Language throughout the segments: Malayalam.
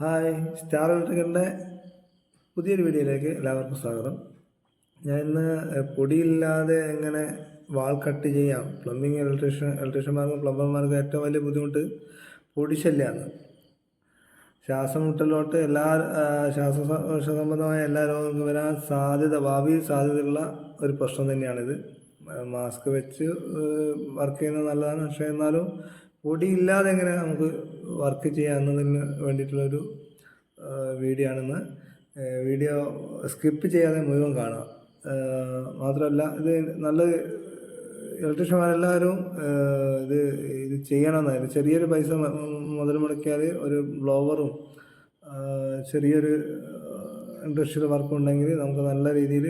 ഹായ് സ്റ്റാർ ഇലക്ട്രിക്കലിന്റെ പുതിയൊരു വീഡിയോയിലേക്ക് എല്ലാവർക്കും സ്വാഗതം. ഞാൻ ഇന്ന് പൊടിയില്ലാതെ എങ്ങനെ വാൾ കട്ട് ചെയ്യാം? പ്ലംബിങ് ഇലക്ട്രീഷ്യൻ ഇലക്ട്രീഷ്യന്മാർക്കും പ്ലംബർമാർക്കും ഏറ്റവും വലിയ ബുദ്ധിമുട്ട് പൊടി ശല്യമാണ് ശ്വാസം മുട്ടലോട്ട് എല്ലാ ശ്വാസ സംബന്ധമായ എല്ലാ രോഗങ്ങൾക്കും വരാൻ സാധ്യത ഭാവിയിൽ സാധ്യതയുള്ള ഒരു പ്രശ്നം തന്നെയാണിത്. മാസ്ക് വെച്ച് വർക്ക് ചെയ്യുന്നത് നല്ലതാണ്. പക്ഷേ എന്നാലും പൊടി ഇല്ലാതെ എങ്ങനെ നമുക്ക് വർക്ക് ചെയ്യാം എന്നതിന് വേണ്ടിയിട്ടുള്ളൊരു വീഡിയോ ആണെന്ന്. വീഡിയോ സ്കിപ്പ് ചെയ്യാതെ മുഴുവൻ കാണാം മാത്രമല്ല ഇത് നല്ല ഇലക്ട്രീഷ്യന്മാരെല്ലാവരും ഇത് ഇത് ചെയ്യണമെന്നായിരുന്നു ചെറിയൊരു പൈസ മുതൽ മുടക്കിയാൽ ഒരു ബ്ലോവറും ചെറിയൊരു ഇൻഡസ്ട്രിയൽ വർക്ക് ഉണ്ടെങ്കിൽ നമുക്ക് നല്ല രീതിയിൽ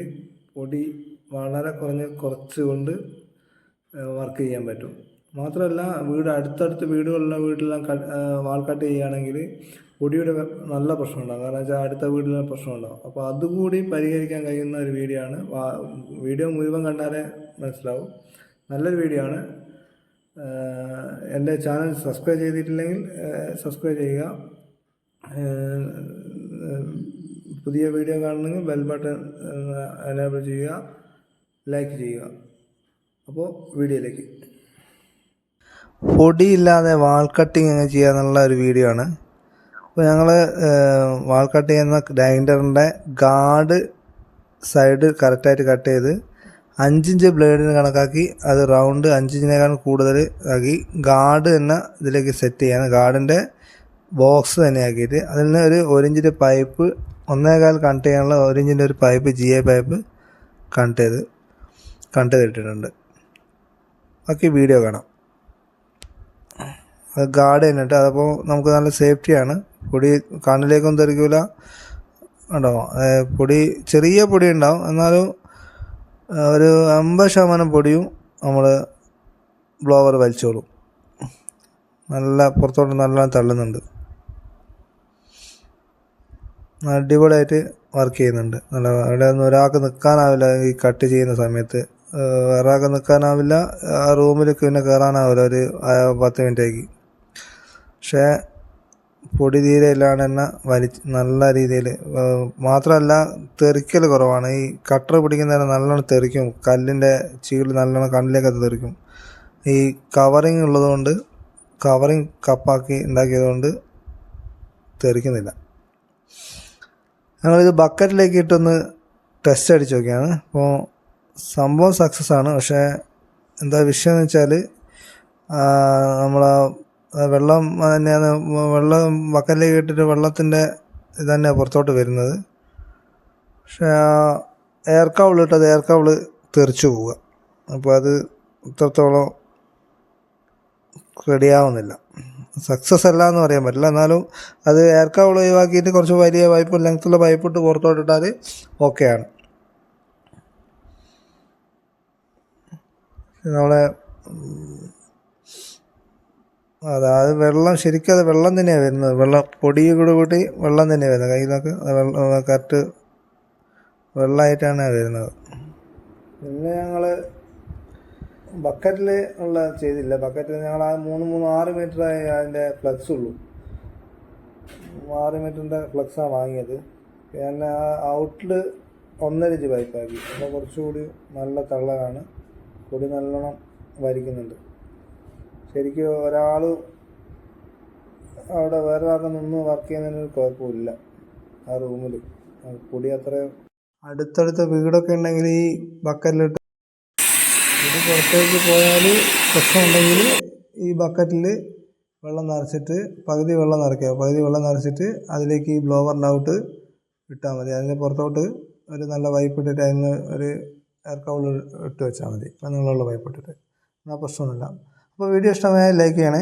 പൊടി വളരെ കുറഞ്ഞ കുറച്ചുകൊണ്ട് വർക്ക് ചെയ്യാൻ പറ്റും. മാത്രമല്ല വീട് അടുത്തടുത്ത് വീടുകളുള്ള വീട്ടിലെല്ലാം കട്ട് ആഹ്, വാൾ കട്ട് ചെയ്യുകയാണെങ്കിൽ പൊടിയുടെ നല്ല പ്രശ്നമുണ്ടാകും കാരണം വെച്ചാൽ അടുത്ത വീട്ടിലെ പ്രശ്നമുണ്ടാകും അപ്പോൾ അതുകൂടി പരിഹരിക്കാൻ കഴിയുന്ന ഒരു വീഡിയോ ആണ് വീഡിയോ മുഴുവൻ കണ്ടാലേ മനസ്സിലാവും. നല്ലൊരു വീഡിയോ ആണ് എന്റെ ചാനൽ സബ്സ്ക്രൈബ് ചെയ്തിട്ടില്ലെങ്കിൽ സബ്സ്ക്രൈബ് ചെയ്യുക. പുതിയ വീഡിയോ കാണണമെങ്കിൽ ബെൽ ബട്ടൺ എനേബിൾ ചെയ്യുക. ലൈക്ക് ചെയ്യുക. അപ്പോൾ വീഡിയോയിലേക്ക്. പൊടിയില്ലാതെ വാൾ കട്ടിങ് എങ്ങനെ ചെയ്യുക എന്നുള്ള ഒരു വീഡിയോ ആണ്. അപ്പോൾ ഞങ്ങൾ വാൾ കട്ട് ചെയ്യുന്ന ഗ്രൈൻഡറിന്റെ ഗാർഡ് സൈഡ് കറക്റ്റായിട്ട് കട്ട് ചെയ്ത് അഞ്ചിഞ്ച് ബ്ലേഡിന് കണക്കാക്കി അത് റൗണ്ട് അഞ്ചിഞ്ചിനേക്കാൾ കൂടുതൽ ആക്കി ഗാർഡ് തന്നെ ഇതിലേക്ക് സെറ്റ് ചെയ്യാണ് ഗാർഡിന്റെ ബോക്സ് തന്നെ ആക്കിയിട്ട് അതിൽ നിന്ന് ഒരു ഒരിഞ്ചിന്റെ പൈപ്പ് ഒന്നേകാൽ കണക്ട് ചെയ്യാനുള്ള ഒരിഞ്ചിന്റെ ഒരു pipe G A pipe connect ചെയ്ത് കണക്ട് ചെയ്തിട്ടിട്ടുണ്ട്. ബാക്കി വീഡിയോ കാണാം. ഗാർഡ് തന്നിട്ട് അതപ്പോൾ നമുക്ക് നല്ല സേഫ്റ്റിയാണ് പൊടി കണ്ണിലേക്കൊന്നും തെറിക്കില്ല ഉണ്ടോ പൊടി ചെറിയ പൊടി ഉണ്ടാവും. എന്നാലും ഒരു അമ്പത് ശതമാനം പൊടിയും നമ്മൾ ബ്ലോവർ വലിച്ചോളും. നല്ല പുറത്തോട്ട് നല്ല തള്ളുന്നുണ്ട്. അടിപൊളിയായിട്ട് വർക്ക് ചെയ്യുന്നുണ്ട്. നല്ല അവിടെ ഒന്നും ഒരാൾക്ക് നിൽക്കാനാവില്ല ഈ കട്ട് ചെയ്യുന്ന സമയത്ത്. ആൾക്ക് നിൽക്കാനാവില്ല ആ റൂമിലേക്ക് പിന്നെ കയറാനാവില്ല ഒരു പത്ത് മിനിറ്റേക്ക് പക്ഷേ പൊടി തീരെ ഇല്ലാണ്ട് തന്നെ വലിച്ച് നല്ല രീതിയിൽ മാത്രമല്ല തെറിക്കൽ കുറവാണ്. ഈ കട്ടർ പിടിക്കുന്നതിന് നല്ലോണം തെറിക്കും. കല്ലിന്റെ ചീൾ നല്ലോണം കണ്ണിലേക്കൊക്കെ തെറിക്കും. ഈ കവറിങ് ഉള്ളതുകൊണ്ട് കവറിങ് കപ്പാക്കി ഉണ്ടാക്കിയതുകൊണ്ട് തെറിക്കുന്നില്ല. ഞങ്ങളിത് ബക്കറ്റിലേക്ക് ഇട്ടൊന്ന് ടെസ്റ്റ് അടിച്ച് നോക്കിയാണ്. അപ്പോൾ സംഭവം സക്സസ് ആണ് പക്ഷേ എന്താ വിഷയം എന്ന് വെച്ചാൽ നമ്മളാ വെള്ളം തന്നെയാണ് വെള്ളം ബക്കറ്റിലേക്ക് ഇട്ടിട്ട് വെള്ളത്തിന്റെ ഇത് പുറത്തോട്ട് വരുന്നത്. പക്ഷേ എയർ കവിൾ ഇട്ടത് എയർ കവൾ തെറിച്ചു പോവുക. അപ്പോൾ അത് ഇത്രത്തോളം റെഡിയാവുന്നില്ല. സക്സസ് അല്ല എന്ന് പറയാൻ പറ്റില്ല. എന്നാലും അത് എയർ കവൾ ഒഴിവാക്കിയിട്ട് കുറച്ച് വലിയ പൈപ്പ് ലെങ്ത്തുള്ള പൈപ്പ് ഇട്ട് പുറത്തോട്ട് ഇട്ടാൽ ഓക്കെയാണ് നമ്മളെ അതായത് വെള്ളം ശരിക്കും അത് വെള്ളം തന്നെയാണ് വരുന്നത്. വെള്ളം പൊടി കൂടെ കൂട്ടി വെള്ളം തന്നെയാണ് വരുന്നത്. കയ്യിലൊക്കെ വെള്ളം കറക്റ്റ് വെള്ളമായിട്ടാണ് വരുന്നത്. പിന്നെ ഞങ്ങൾ ബക്കറ്റിൽ ഉള്ള ചെയ്തില്ല. ബക്കറ്റിൽ ഞങ്ങൾ ആ മൂന്ന് മൂന്ന് ആറ് മീറ്ററായി അതിന്റെ ഫ്ലക്സ് ഉള്ളൂ. ആറ് മീറ്ററിന്റെ ഫ്ലക്സാണ് വാങ്ങിയത്. പിന്നെ ആ ഔട്ടിൽ ഒന്നര ഇഞ്ച് പൈപ്പാക്കി അപ്പോൾ കുറച്ചുകൂടി നല്ല തള്ളലാണ്. കൊടി നല്ലോണം വലിക്കുന്നുണ്ട് ശരിക്കും ഒരാൾ അവിടെ വേറെ ഒരാൾക്ക് നിന്ന് വർക്ക് ചെയ്യുന്നതിന് ഒരു കുഴപ്പമില്ല. ആ റൂമിൽ പൊടി അത്ര അടുത്തടുത്ത വീടൊക്കെ ഉണ്ടെങ്കിൽ ഈ ബക്കറ്റിലിട്ട് ഇത് പുറത്തേക്ക് പോയാൽ പ്രശ്നമുണ്ടെങ്കിൽ ഈ ബക്കറ്റിൽ വെള്ളം നിറച്ചിട്ട് പകുതി വെള്ളം നിറയ്ക്കുക. പകുതി വെള്ളം നിറച്ചിട്ട് അതിലേക്ക് ഈ ബ്ലോവറിന്റെ ഔട്ട് ഇട്ടാൽ മതി. അതിന്റെ പുറത്തോട്ട് ഒരു നല്ല വൈപ്പ് ഇട്ടിട്ട് അതിന് ഒരു എയർ കൗൾ ഇട്ട് വെച്ചാൽ മതി. അങ്ങനെയുള്ള വൈപ്പ് ഇട്ടിട്ട്. എന്നാൽ പ്രശ്നമൊന്നുമില്ല. അപ്പോൾ വീഡിയോ ഇഷ്ടമായ ലൈക്ക് ചെയ്യണേ.